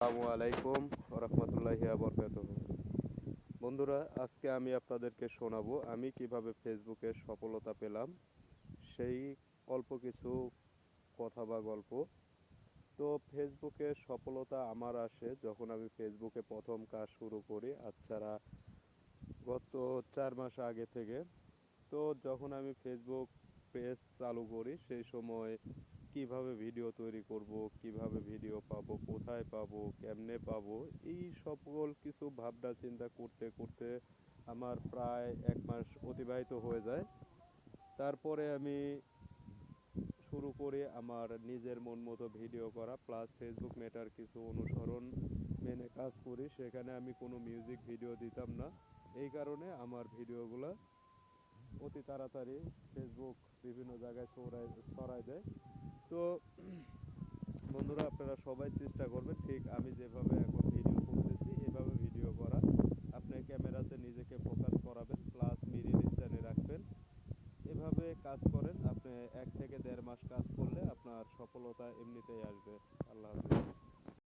আসসালামু আলাইকুম রহমতুল্লাহি বরকাত বন্ধুরা, আজকে আমি আপনাদেরকে শোনাবো আমি কীভাবে ফেসবুকে সফলতা পেলাম, সেই অল্প কিছু কথা বা গল্প। তো ফেসবুকে সফলতা আমার আসে যখন আমি ফেসবুকে প্রথম কাজ শুরু করি, আচ্ছারা গত চার মাস আগে থেকে। তো যখন আমি ফেসবুক পেজ চালু করি, সেই সময় কীভাবে ভিডিও তৈরি করব, কীভাবে ভিডিও পাবো, কোথায় পাবো, কেমনে পাবো, এই সকল কিছু ভাবনা চিন্তা করতে করতে আমার প্রায় এক মাস অতিবাহিত হয়ে যায়। তারপরে আমি শুরু করি আমার নিজের মন মতো ভিডিও করা প্লাস ফেসবুক মেটার কিছু অনুসরণ মেনে কাজ করি। সেখানে আমি কোনো মিউজিক ভিডিও দিতাম না। এই কারণে আমার ভিডিওগুলো অতি তাড়াতাড়ি ফেসবুক বিভিন্ন জায়গায় ছড়ায় ছড়ায় দেয়। তো, বন্ধুরা, আপনারা সবাই চেষ্টা করবেন, ঠিক আমি যেভাবে এখন ভিডিও করতেছি, এভাবে ভিডিও করা। আপনি ক্যামেরাতে নিজেকে ফোকাস করাবেন প্লাস মিডিল স্ট্যান্ডে রাখবেন। এভাবে কাজ করেন, আপনি এক থেকে দেড় মাস কাজ করলে আপনার সফলতা এমনিতেই আসবে। আল্লাহ হাফিজ।